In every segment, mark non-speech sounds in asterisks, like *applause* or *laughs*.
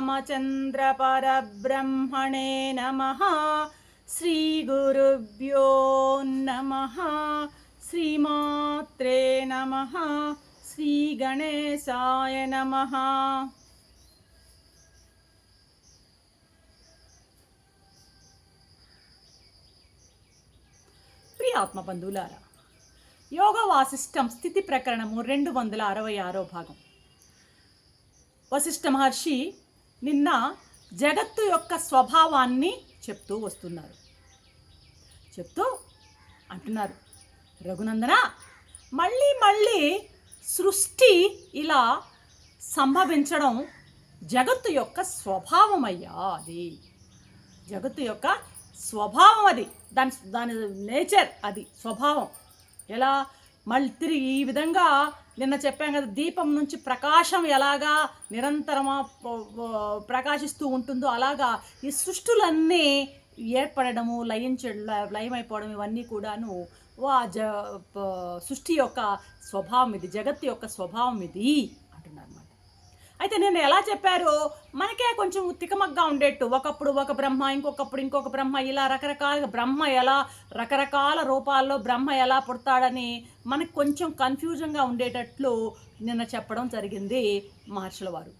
శ్రీరామచంద్రపరబ్రహ్మణే నమ. శ్రీగురుభ్యో నమ. శ్రీమాత్రే నమ. శ్రీగణేశాయ నమ. ప్రియాత్మ ఆత్మబంధువులారా యోగ వాసిష్టం స్థితి ప్రకరణము రెండు వందల అరవై ఆరో భాగం. వశిష్ఠ మహర్షి నిన్న జగత్తు యొక్క స్వభావాన్ని చెప్తూ వస్తున్నారు. చెప్తూ అంటున్నారు. రఘునందన మళ్ళీ మళ్ళీ సృష్టి ఇలా సంభవించడం జగత్తు యొక్క స్వభావం అయ్యా అది. జగత్తు యొక్క స్వభావం అది. దాని దాని నేచర్ అది స్వభావం. ఎలా మళ్ళీ తిరిగి ఈ విధంగా నిన్న చెప్పాం కదా దీపం నుంచి ప్రకాశం ఎలాగా నిరంతరమా ప్రకాశిస్తూ ఉంటుందో అలాగా ఈ సృష్టులన్నీ ఏర్పడము లయించ లయమైపోవడం ఇవన్నీ కూడాను వా జ సృష్టి యొక్క స్వభావం ఇది జగత్తు యొక్క స్వభావం ఇది. అయితే నేను ఎలా చెప్పారో? మనకే కొంచెం తికమగ్గా ఉండేట్టు. ఒకప్పుడు ఒక బ్రహ్మ ఇంకొకప్పుడు ఇంకొక బ్రహ్మ ఇలా రకరకాల బ్రహ్మ ఎలా రకరకాల రూపాల్లో బ్రహ్మ ఎలా పుడతాడని మనకు కొంచెం కన్ఫ్యూజన్గా ఉండేటట్లు నిన్న చెప్పడం జరిగింది మహర్షుల వారు.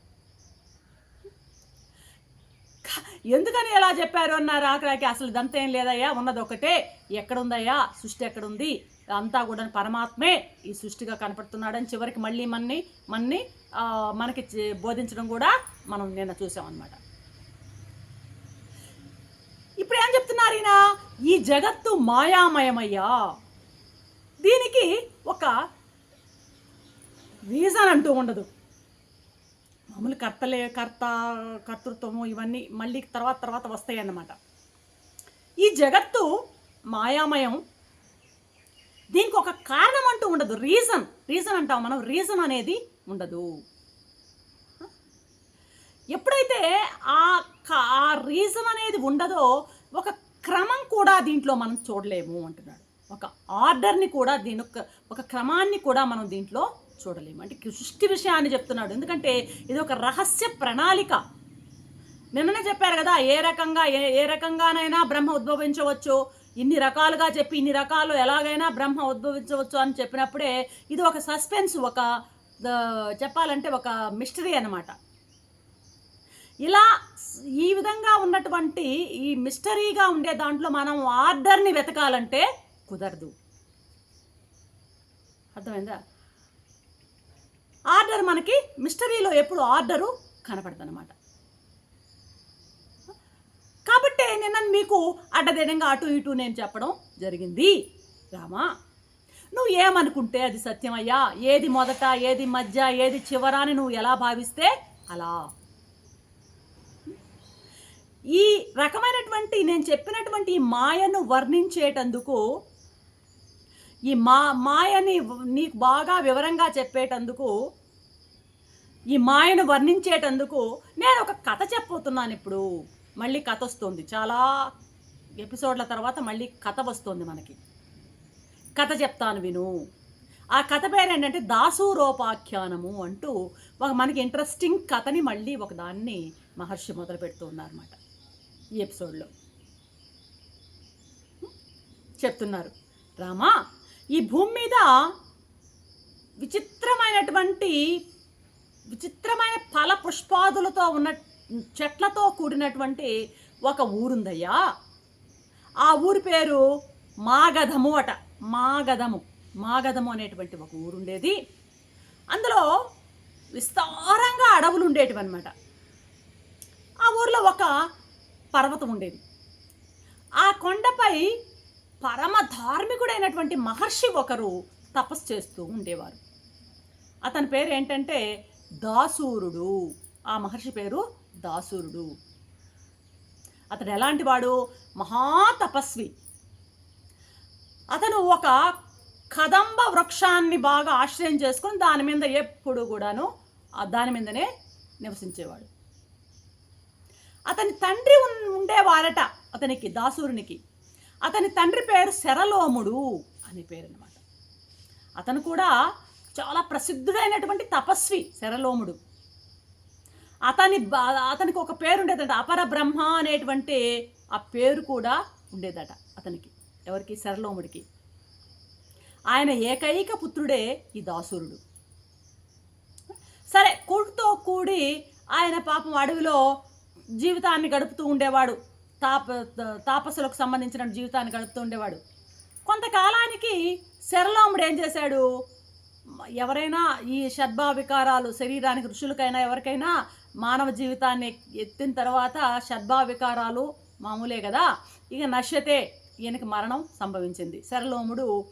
ఎందుకని ఎలా చెప్పారు అన్నారు ఆఖరాకి? అసలు దంత ఏం లేదయ్యా? ఉన్నది ఒకటే ఎక్కడుందయ్యా? సృష్టి ఎక్కడుంది? అంతా కూడా పరమాత్మే ఈ సృష్టిగా కనపడుతున్నాడని చివరికి మళ్ళీ మన్ని మన్ని మనకి బోధించడం కూడా మనం నిన్న చూసామన్నమాట. ఇప్పుడు ఏం చెప్తున్నారు ఈయన? ఈ జగత్తు మాయామయమయ్యా. దీనికి ఒక రీజన్ అంటూ ఉండదు. మామూలు కర్తలే కర్త కర్తృత్వము ఇవన్నీ మళ్ళీ తర్వాత తర్వాత వస్తాయి అన్నమాట ఈ జగత్తు మాయామయం దీనికి ఒక కారణం అంటూ ఉండదు. రీజన్. రీజన్ అంటాం మనం. రీజన్ అనేది ఉండదు. ఎప్పుడైతే ఆ క- ఆ రీజన్ అనేది ఉండదో ఒక క్రమం కూడా దీంట్లో మనం చూడలేము అంటున్నాడు. ఒక ఆర్డర్ని కూడా దీని ఒక ఒక క్రమాన్ని కూడా మనం దీంట్లో చూడలేము. అంటే సృష్టి విషయాన్ని చెప్తున్నాడు. ఎందుకంటే ఇది ఒక రహస్య ప్రణాళిక. నిన్ననే చెప్పారు కదా ఏ రకంగా ఏ ఏ రకంగానైనా బ్రహ్మ ఉద్భవించవచ్చు. ఇన్ని రకాలుగా చెప్పి ఇన్ని రకాలు ఎలాగైనా బ్రహ్మ ఉద్భవించవచ్చు అని చెప్పినప్పుడే ఇది ఒక సస్పెన్స్ ఒక చెప్పాలంటే ఒక మిస్టరీ అనమాట ఇలా ఈ విధంగా ఉన్నటువంటి ఈ మిస్టరీగా ఉండే దాంట్లో మనం ఆర్డర్ని వెతకాలంటే కుదరదు. అర్థమైందా? ఆర్డర్ మనకి మిస్టరీలో ఎప్పుడు ఆర్డరు కనపడదనమాట కాబట్టి నిన్న మీకు అడ్డదిడంగా అటు ఇటు నేను చెప్పడం జరిగింది. రామా నువ్వు ఏమనుకుంటే అది సత్యమయ్యా ఏది మొదట ఏది మధ్య ఏది చివర అని నువ్వు ఎలా భావిస్తే అలా. ఈ రకమైనటువంటి నేను చెప్పినటువంటి ఈ మాయను వర్ణించేటందుకు ఈ మా మాయని నీకు బాగా వివరంగా చెప్పేటందుకు ఈ మాయను వర్ణించేటందుకు నేను ఒక కథ చెప్పబోతున్నాను ఇప్పుడు. మళ్ళీ కథ వస్తుంది. చాలా ఎపిసోడ్ల తర్వాత మళ్ళీ కథ వస్తుంది మనకి. కథ చెప్తాను విను. ఆ కథ పేరు ఏంటంటే దాసూరోపాఖ్యానము అంటూ ఒక మనకి ఇంట్రెస్టింగ్ కథని మళ్ళీ ఒక దాన్ని మహర్షి మొదలు పెడుతున్నారన్నమాట ఈ ఎపిసోడ్లో. చెప్తున్నారు. రామా ఈ భూమి మీద విచిత్రమైనటువంటి విచిత్రమైన ఫల పుష్పాదులతో ఉన్న చెట్లతో కూడినటువంటి ఒక ఊరుందయ్యా. ఆ ఊరి పేరు మాగధము అట. మాగధము. మాగధము అనేటువంటి ఒక ఊరుండేది. అందులో విస్తారంగా అడవులు ఉండేటివి అనమాట ఆ ఊర్లో ఒక పర్వతం ఉండేది. ఆ కొండపై పరమ ధార్మికుడైనటువంటి మహర్షి ఒకరు తపస్సు చేస్తూ ఉండేవారు. అతని పేరు ఏంటంటే దాసూరుడు. ఆ మహర్షి పేరు దాసురుడు. అతడు ఎలాంటి వాడు? మహాతపస్వి. అతను ఒక కదంబ వృక్షాన్ని బాగా ఆశ్రయం చేసుకొని దాని మీద ఎప్పుడు కూడాను దాని మీదనే నివసించేవాడు. అతని తండ్రి ఉన్- ఉండేవారట అతనికి దాసూరునికి. అతని తండ్రి పేరు శరలోముడు అనే పేరు అనమాట అతను కూడా చాలా ప్రసిద్ధుడైనటువంటి తపస్వి శరలోముడు. అతని అతనికి ఒక పేరు ఉండేదట అపర బ్రహ్మ అనేటువంటి ఆ పేరు కూడా ఉండేదట అతనికి ఎవరికి? శరలోముడికి. ఆయన ఏకైక పుత్రుడే ఈ దాసురుడు. సరే కుడితో కూడి ఆయన పాపం అడవిలో జీవితాన్ని గడుపుతూ ఉండేవాడు. తాప తాపసులకు సంబంధించిన జీవితాన్ని గడుపుతూ ఉండేవాడు. కొంతకాలానికి శరలోముడు ఏం చేశాడు? ఎవరైనా ఈ షడ్భావ వికారాలు శరీరానికి ఋషులకైనా ఎవరికైనా మానవ జీవితాన్ని ఎత్తిన తర్వాత షడ్భావ వికారాలు మామూలే కదా? ఇక నశ్యతే ఈయనకి మరణం సంభవించింది. శరలోముడు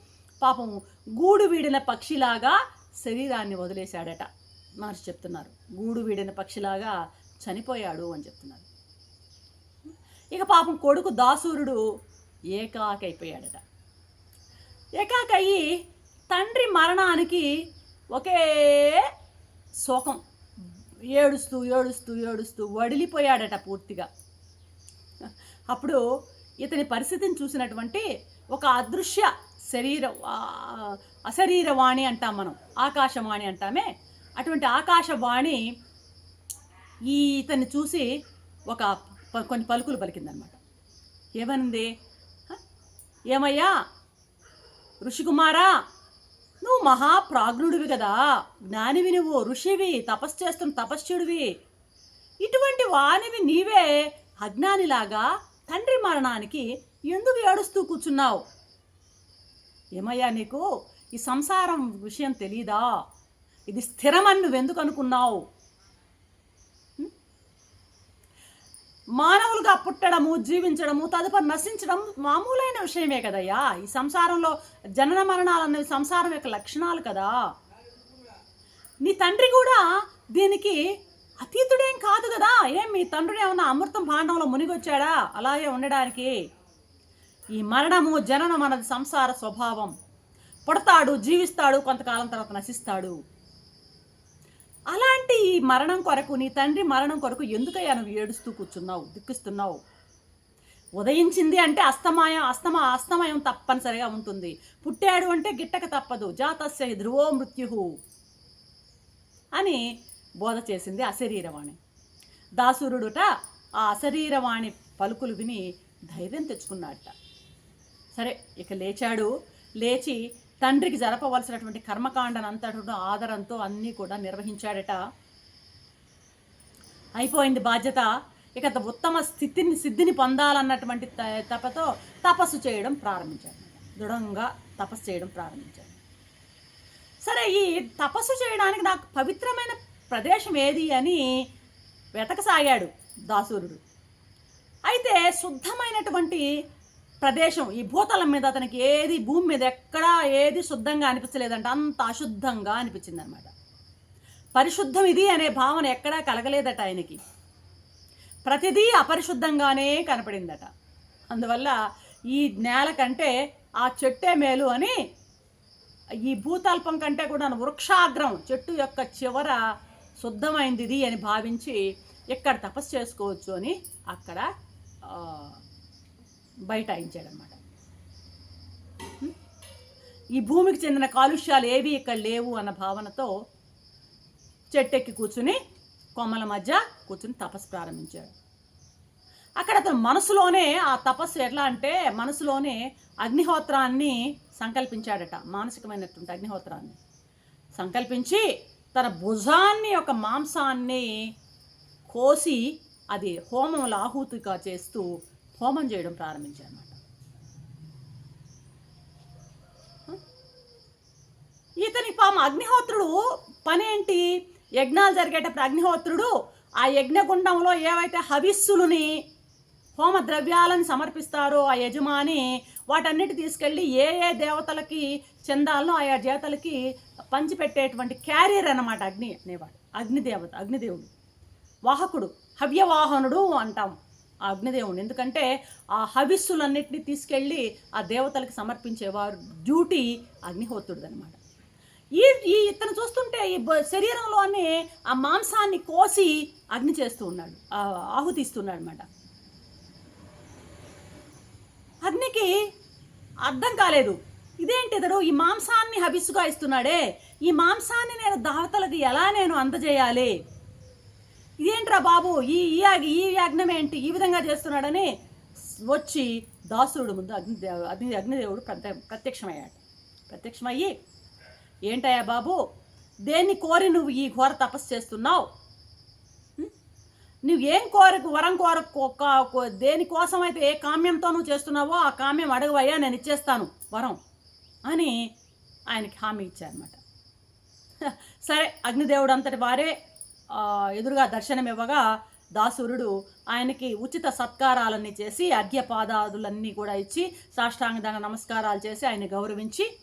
పాపం గూడు వీడిన పక్షిలాగా శరీరాన్ని వదిలేశాడట. మహర్షి చెప్తున్నారు గూడు వీడిన పక్షిలాగా చనిపోయాడు అని చెప్తున్నారు. ఇక పాపం కొడుకు దాసూరుడు ఏకాకైపోయాడట. ఏకాకయ్యి తండ్రి మరణానికి ఒకే శోకం. ఏడుస్తూ ఏడుస్తూ ఏడుస్తూ వడిలిపోయాడట పూర్తిగా. అప్పుడు ఇతని పరిస్థితిని చూసినటువంటి ఒక అదృశ్య శరీర అశరీరవాణి అంటాం మనం ఆకాశవాణి అంటామే. అటువంటి ఆకాశవాణి ఈ ఇతన్ని చూసి ఒక ప- కొన్ని పలుకులు పలికిందనమాట. ఏమనింది? ఏమయ్యా? ఋషికుమారా? నువ్వు మహాప్రాజ్ఞుడివి కదా. జ్ఞానివి నువ్వు ఋషివి తపస్సు చేస్తున్న తపస్సుడివి ఇటువంటి వానివి నీవే అజ్ఞానిలాగా తండ్రి మరణానికి ఎందుకు ఏడుస్తూ కూర్చున్నావు? ఏమయ్యా నీకు? ఈ సంసారం విషయం తెలీదా? ఇది స్థిరమని నువ్వెందుకు అనుకున్నావు? మానవ మానవులుగా పుట్టడము జీవించడము తదుపరి నశించడం మామూలైన విషయమే కదయ్యా. ఈ సంసారంలో జనన మరణాలు అనేవి సంసారం యొక్క లక్షణాలు కదా. నీ తండ్రి కూడా దీనికి అతీతుడేం కాదు కదా. ఏం మీ తండ్రిని ఏమన్నా అమృతం పాండంలో మునిగొచ్చాడా? అలాగే ఉండడానికి. ఈ మరణము జననం అన్నది సంసార స్వభావం. పుడతాడు జీవిస్తాడు కొంతకాలం తర్వాత నశిస్తాడు. అలాంటి ఈ మరణం కొరకు నీ తండ్రి మరణం కొరకు ఎందుకయ్యా నువ్వు ఏడుస్తూ కూర్చున్నావు దుఃఖిస్తున్నావు ఉదయించింది అంటే అస్తమాయం అస్తమ అస్తమయం తప్పనిసరిగా ఉంటుంది. పుట్టాడు అంటే గిట్టక తప్పదు. జాతస్య ధ్రువో మృత్యు అని బోధ చేసింది అశరీరవాణి. దాసురుడుట ఆ అశరీరవాణి పలుకులు విని ధైర్యం తెచ్చుకున్నాడట. సరే ఇక లేచాడు. లేచి తండ్రికి జరపవలసినటువంటి కర్మకాండనంతటి ఆదరంతో అన్నీ కూడా నిర్వహించాడట. అయిపోయింది బాధ్యత. ఇక ఉత్తమ స్థితిని సిద్ధిని పొందాలన్నటువంటి త- తపతో తపస్సు చేయడం ప్రారంభించాడు. దృఢంగా తపస్సు చేయడం ప్రారంభించాడు. సరే ఈ తపస్సు చేయడానికి నాకు పవిత్రమైన ప్రదేశం ఏది అని వెతకసాగాడు దాసూరుడు. అయితే శుద్ధమైనటువంటి ప్రదేశం ఈ భూతలం మీద అతనికి ఏది భూమి మీద ఎక్కడా ఏది శుద్ధంగా అనిపించలేదంట. అంత అశుద్ధంగా అనిపించింది అనమాట పరిశుద్ధం ఇది అనే భావన ఎక్కడా కలగలేదట ఆయనకి. ప్రతిదీ అపరిశుద్ధంగానే కనపడిందట. అందువల్ల ఈ నేల కంటే ఆ చెట్టే మేలు అని ఈ భూతల్పం కంటే కూడా వృక్షాగ్రం చెట్టు యొక్క చివర శుద్ధమైంది ఇది అని భావించి ఇక్కడ తపస్సు చేసుకోవచ్చు అని అక్కడ బైఠాయించాడనమాట. ఈ భూమికి చెందిన కాలుష్యాలు ఏవి ఇక్కడ లేవు అన్న భావనతో చెట్టెక్కి కూర్చుని కొమ్మల మధ్య కూర్చుని తపస్సు ప్రారంభించాడు. అక్కడ అతను మనసులోనే ఆ తపస్సు ఎట్లా అంటే మనసులోనే అగ్నిహోత్రాన్ని సంకల్పించాడట. మానసికమైనటువంటి అగ్నిహోత్రాన్ని. సంకల్పించి తన భుజాన్ని ఒక మాంసాన్ని కోసి అది హోమంలో ఆహూతిగా చేస్తూ హోమం చేయడం ప్రారంభించారన్నమాట. ఇతని పాము అగ్నిహోత్రుడు పనేంటి? యజ్ఞాలు జరిగేటప్పుడు అగ్నిహోత్రుడు ఆ యజ్ఞగుండంలో ఏవైతే హవిస్సులని హోమ ద్రవ్యాలను సమర్పిస్తారో ఆ యజమాని వాటన్నిటి తీసుకెళ్ళి ఏ ఏ దేవతలకి చెందాలనో ఆయా దేవతలకి పంచిపెట్టేటువంటి క్యారియర్ అన్నమాట అగ్ని అనేవాడు. అగ్నిదేవత అగ్నిదేవుడు. వాహకుడు హవ్యవాహనుడు అంటాం ఆ అగ్నిదేవుని ఎందుకంటే ఆ హవిస్సులన్నిటిని తీసుకెళ్ళి ఆ దేవతలకు సమర్పించేవారు డ్యూటీ అగ్నిహోత్రుడనమాట ఈ ఈ ఇతను చూస్తుంటే ఈ శరీరంలోనే ఆ మాంసాన్ని కోసి అగ్ని చేస్తూ ఉన్నాడు. ఆహుతిస్తున్నాడు ఆహుతి ఇస్తున్నాడు అనమాట అగ్నికి అర్థం కాలేదు. ఇదేంటి ఇతడు? ఈ మాంసాన్ని హబిస్సుగా ఇస్తున్నాడే. ఈ మాంసాన్ని నేను దావతలకు ఎలా నేను అందజేయాలి? ఇదేంట్రా బాబు? ఈ ఈ ఈ యజ్ఞం ఏంటి? ఈ విధంగా చేస్తున్నాడని వచ్చి దాసురుడు ముందు అగ్నిదే అగ్ని అగ్నిదేవుడు ప్రత్య ప్రత్యక్షమయ్యాడు. ప్రత్యక్షమయ్యి ఏంటయ్యా బాబు? దేన్ని కోరి నువ్వు ఈ ఘోర తపస్సు చేస్తున్నావు? నువ్వు ఏం కోరకు వరం కోర దేనికోసం అయితే ఏ కామ్యంతో నువ్వు చేస్తున్నావో ఆ కామ్యం అడగవయ్యా నేను ఇచ్చేస్తాను వరం అని ఆయనకి హామీ ఇచ్చారనమాట సరే అగ్నిదేవుడు అంతటి వారే ఎదురుగా దర్శనం ఇవ్వగా దాసురుడు ఆయనకి ఉచిత సత్కారాలన్నీ చేసి అర్ఘ్యపాదాదులన్నీ కూడా ఇచ్చి సాష్టాంగ నమస్కారాలు చేసి ఆయన గౌరవించి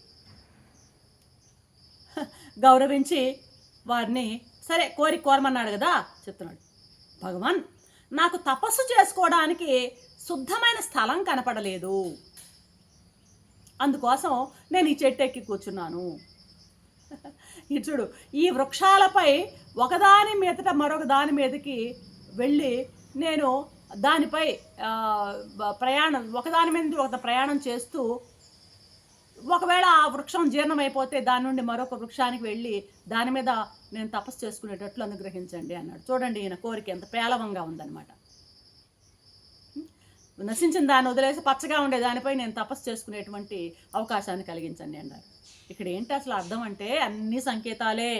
గౌరవించి వారిని సరే కోరి కోరమన్నాడు కదా చెప్తున్నాడు. భగవాన్ నాకు తపస్సు చేసుకోవడానికి శుద్ధమైన స్థలం కనపడలేదు. అందుకోసం నేను ఈ చెట్టు ఎక్కి కూర్చున్నాను. *laughs* ఇది చూడు ఈ వృక్షాలపై ఒకదాని మీదట మరొక దాని మీదకి వెళ్ళి నేను దానిపై ప్రయాణం ఒకదాని మీద ఒక ప్రయాణం చేస్తూ ఒకవేళ ఆ వృక్షం జీర్ణమైపోతే దాని నుండి మరొక వృక్షానికి వెళ్ళి దాని మీద నేను తపస్సు చేసుకునేటట్లు అనుగ్రహించండి అన్నాడు. చూడండి ఈయన కోరిక ఎంత పేలవంగా ఉందన్నమాట. నశించిన దాన్ని వదిలేసి పచ్చగా ఉండే దానిపై నేను తపస్సు చేసుకునేటువంటి అవకాశాన్ని కలిగించండి అన్నారు. ఇక్కడ ఏంటి అసలు అర్థం అంటే అన్ని సంకేతాలే.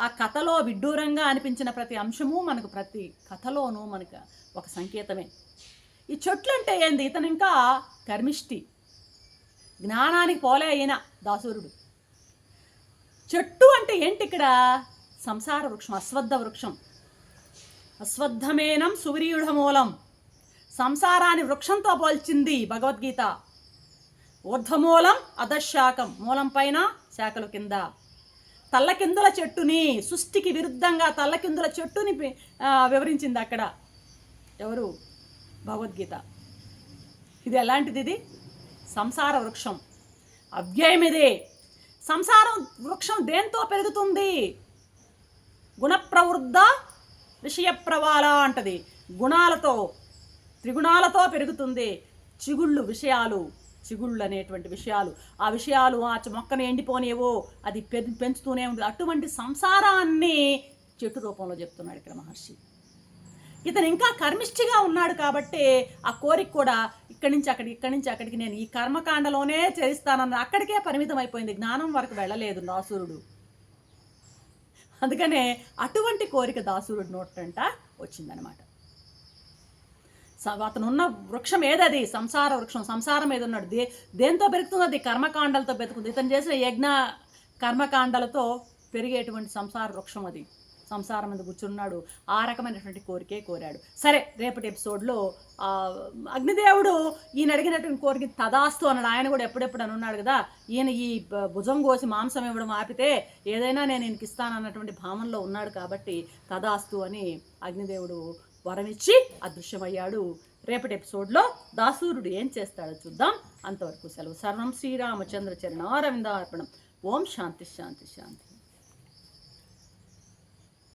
ఆ కథలో విడ్డూరంగా అనిపించిన ప్రతి అంశము మనకు ప్రతి కథలోనూ మనకు ఒక సంకేతమే. ఈ చెట్లు అంటే ఏంది? ఇతను ఇంకా కర్మిష్టి. జ్ఞానానికి పోలే అయిన దాసురుడు. చెట్టు అంటే ఏంటి ఇక్కడ సంసార వృక్షం అశ్వద్ధ వృక్షం. అశ్వద్ధమేనం సువిరీయుఢ మూలం సంసారాన్ని వృక్షంతో పోల్చింది భగవద్గీత. ఊర్ధ్వమూలం అధశాఖం మూలం పైన శాఖలు కింద. తల్లకిందుల చెట్టుని సృష్టికి విరుద్ధంగా తల్లకిందుల చెట్టుని వివరించింది అక్కడ. ఎవరు? భగవద్గీత. ఇది ఎలాంటిది ఇది? సంసార వృక్షం. అవ్యయం ఇది. సంసారం వృక్షం దేంతో పెరుగుతుంది? గుణప్రవృద్ధ విషయ ప్రవాల అంటది. గుణాలతో త్రిగుణాలతో పెరుగుతుంది. చిగుళ్ళు విషయాలు. చిగుళ్ళు అనేటువంటి విషయాలు. ఆ విషయాలు ఆ చ- మొక్కను ఎండిపోనేవో అది పె- పెంచుతూనే ఉంది అటువంటి సంసారాన్ని చెట్టు రూపంలో చెప్తున్నాడు ఇక్కడ మహర్షి. ఇతను ఇంకా కర్మిష్ఠిగా ఉన్నాడు కాబట్టి ఆ కోరిక కూడా ఇక్కడి నుంచి అక్కడికి ఇక్కడి నుంచి అక్కడికి నేను ఈ కర్మకాండలోనే చేస్తానన్న అక్కడికే పరిమితం అయిపోయింది జ్ఞానం వరకు వెళ్ళలేదు దాసురుడు. అందుకనే అటువంటి కోరిక దాసురుడు నోటంట వచ్చిందనమాట అతనున్న అతను ఉన్న వృక్షం ఏదది? సంసార వృక్షం. సంసారం ఏది ఉన్నాడు దే దేంతో పెరుగుతుంది అది కర్మకాండాలతో పెరుగుతుంది. ఇతను చేసిన యజ్ఞ కర్మకాండాలతో పెరిగేటువంటి సంసార వృక్షం అది. సంసారం మీద కూర్చున్నాడు. ఆ రకమైనటువంటి కోరికే కోరాడు. సరే రేపటి ఎపిసోడ్లో అగ్నిదేవుడు ఈయన అడిగినటువంటి కోరిక తదాస్తు అన్నాడు. ఆయన కూడా ఎప్పుడెప్పుడు అని ఉన్నాడు కదా? ఈయన ఈ భుజం కోసి మాంసం ఇవ్వడం ఆపితే ఏదైనా నేను ఈయనకి ఇస్తానన్నటువంటి భావనలో ఉన్నాడు కాబట్టి తదాస్తు అని అగ్నిదేవుడు వరమిచ్చి అదృశ్యమయ్యాడు. రేపటి ఎపిసోడ్లో దాసూరుడు ఏం చేస్తాడో చూద్దాం. అంతవరకు సెలవు సర్వం శ్రీరామచంద్ర చరణారవిందార్పణం. ఓం శాంతి శాంతి శాంతి.